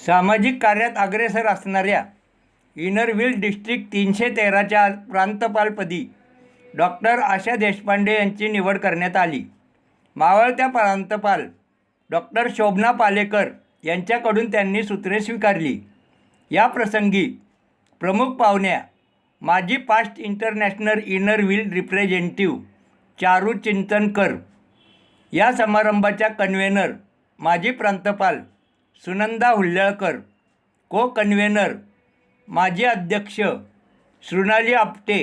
सामाजिक कार्यात अग्रेसर असणाऱ्या इनरव्हिल डिस्ट्रिक्ट तीनशे तेराच्या प्रांतपालपदी डॉक्टर आशा देशपांडे यांची निवड करण्यात आली. मावळत्या प्रांतपाल डॉक्टर शोभना पालेकर यांच्याकडून त्यांनी सूत्रे स्वीकारली. या प्रसंगी प्रमुख पाहुण्या माजी past international Inner Wheel representative Charu Chintankar या समारंभाच्या कन्व्हेनर माजी प्रांतपाल सुनंदा हुल्लळकर को कन्व्हेनर माजी अध्यक्ष शृणाली आपटे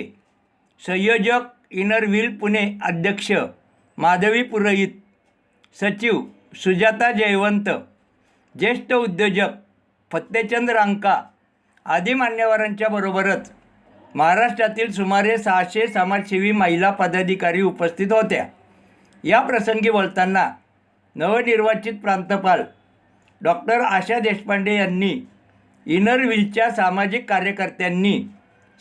संयोजक इनरव्हिल पुणे अध्यक्ष माधवी पुरोहित सचिव सुजाता जयवंत ज्येष्ठ उद्योजक फत्तेचंद रांका आदी मान्यवरांच्या बरोबरच महाराष्ट्रातील सुमारे सहाशे समाजसेवी महिला पदाधिकारी उपस्थित होत्या. या प्रसंगी बोलताना नवनिर्वाचित प्रांतपाल डॉक्टर आशा देशपांडे यांनी इनरव्हिलच्या सामाजिक कार्यकर्त्यांनी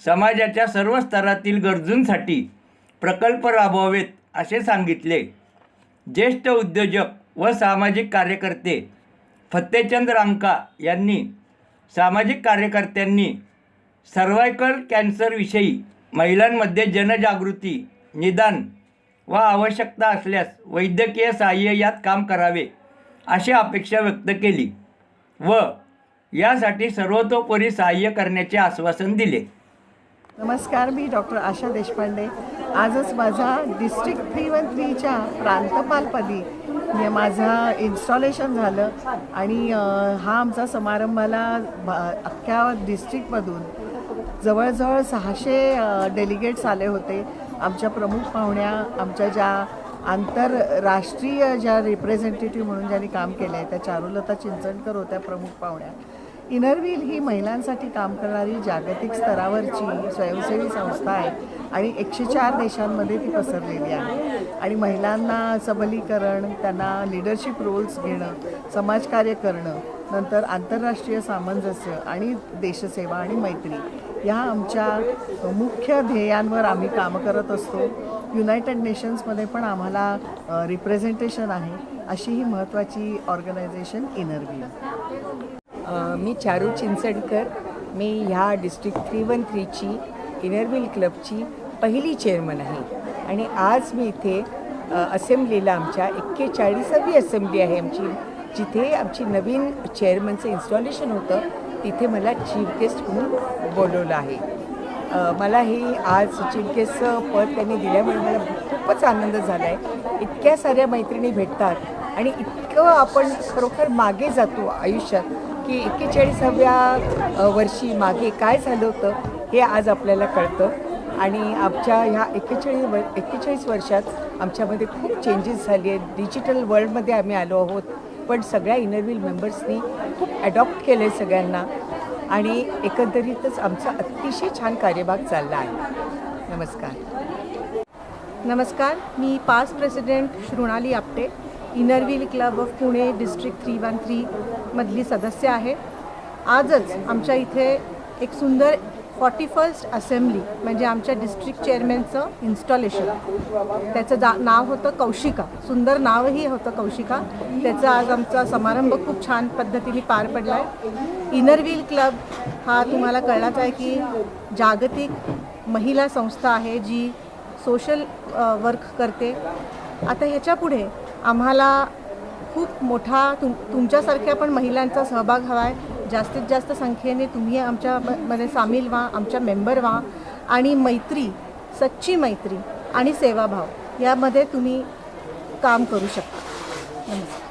समाजाच्या सर्व स्तरातील गरजूंसाठी प्रकल्प राबवावेत असे सांगितले. ज्येष्ठ उद्योजक व सामाजिक कार्यकर्ते फत्तेचंद रांका यांनी सामाजिक कार्यकर्त्यांनी सर्वायकल कॅन्सरविषयी महिलांमध्ये जनजागृती निदान व आवश्यकता असल्यास वैद्यकीय सहाय्य यात काम करावे अशी अपेक्षा व्यक्त केली व यासाठी सर्वतोपरी सहाय्य करण्याचे आश्वासन दिले. नमस्कार मी डॉक्टर आशा देशपांडे. आजच माझा डिस्ट्रिक्ट थ्री वन थ्रीच्या प्रांतपालपदी म्हणजे इन्स्टॉलेशन झालं आणि हा आमचा समारंभाला अख्ख्या डिस्ट्रिक्टमधून जवळजवळ सहाशे डेलिगेट्स आले होते. आमच्या प्रमुख पाहुण्या आमच्या ज्या आंतरराष्ट्रीय ज्या रिप्रेझेंटेटिव्ह म्हणून ज्यांनी काम केलं आहे त्या चारुलता चिंचणकर होत्या प्रमुख पाहुण्या. इनरव्हील ही महिलांसाठी काम करणारी जागतिक स्तरावरची स्वयंसेवी संस्था आहे आणि एकशे चार देशांमध्ये ती पसरलेली आहे. आणि महिलांना सबलीकरण त्यांना लिडरशिप रोल्स घेणं समाजकार्य करणं नंतर आंतरराष्ट्रीय सामंजस्य आणि देशसेवा आणि मैत्री. या आमच्या मुख्य ध्येयांवर आम्ही काम करत असतो. युनायटेड नेशन्समध्ये पण आम्हाला रिप्रेझेंटेशन आहे अशी ही महत्त्वाची ऑर्गनायझेशन इनरव्हील मी चारू चिंचडकर मी ह्या डिस्ट्रिक्ट थ्री वन थ्रीची इनरविल क्लबची पहिली चेअरमन आहे. आणि आज मी इथे असेंब्लीला आमच्या एक्केचाळीसावी असेंब्ली आहे आमची जिथे आमची नवीन चेअरमनचं इन्स्टॉलेशन होतं. तिथे मला चीफ गेस्ट म्हणून बोलवलं आहे. मला ही आज चीफ गेस्टचं पद त्यांनी दिल्यामुळे मला खूपच आनंद झाला आहे इतक्या साऱ्या मैत्रिणी भेटतात आणि इतकं आपण खरोखर मागे जातो आयुष्यात की एक्केचाळीसाव्या वर्षी मागे काय झालं होतं हे आज आपल्याला कळतं. आणि आमच्या ह्या एक्केचाळीस व एक्केचाळीस वर्षात आमच्यामध्ये खूप चेंजेस झाले आहेत. डिजिटल वर्ल्डमध्ये आम्ही आलो आहोत. पण सगळ्या इनरव्हील मेंबर्सनी खूप ॲडॉप्ट केलं आहे सगळ्यांना. आणि एकंदरीतच आमचा अतिशय छान कार्यभाग चालला आहे. नमस्कार. नमस्कार. मी past president Shrunali Apte Inner Wheel club of Pune district three one थ्रीमधली सदस्य आहे. आजच आमच्या इथे एक सुंदर फॉर्टी फर्स्ट असेंब्ली म्हणजे आमच्या डिस्ट्रिक्ट चेअरमॅनचं इन्स्टॉलेशन त्याचं जा नाव होतं कौशिका. सुंदर नावही होतं कौशिका. त्याचा आज आमचा समारंभ खूप छान पद्धतीने पार पडला आहे इनरव्हील क्लब हा तुम्हाला कळलाच आहे की जागतिक महिला संस्था आहे जी सोशल वर्क करते. आता ह्याच्यापुढे आम्हाला खूप मोठा तुम तुमच्यासारख्या पण महिलांचा सहभाग हवा आहे जास्तीत जास्त संख्येने तुम्ही आमच्या मध्ये सामील व्हा आमच्या मेंबर व्हा. आणि मैत्री सच्ची मैत्री आणि सेवाभाव यामध्ये तुम्ही काम करू शकता. नमस्कार.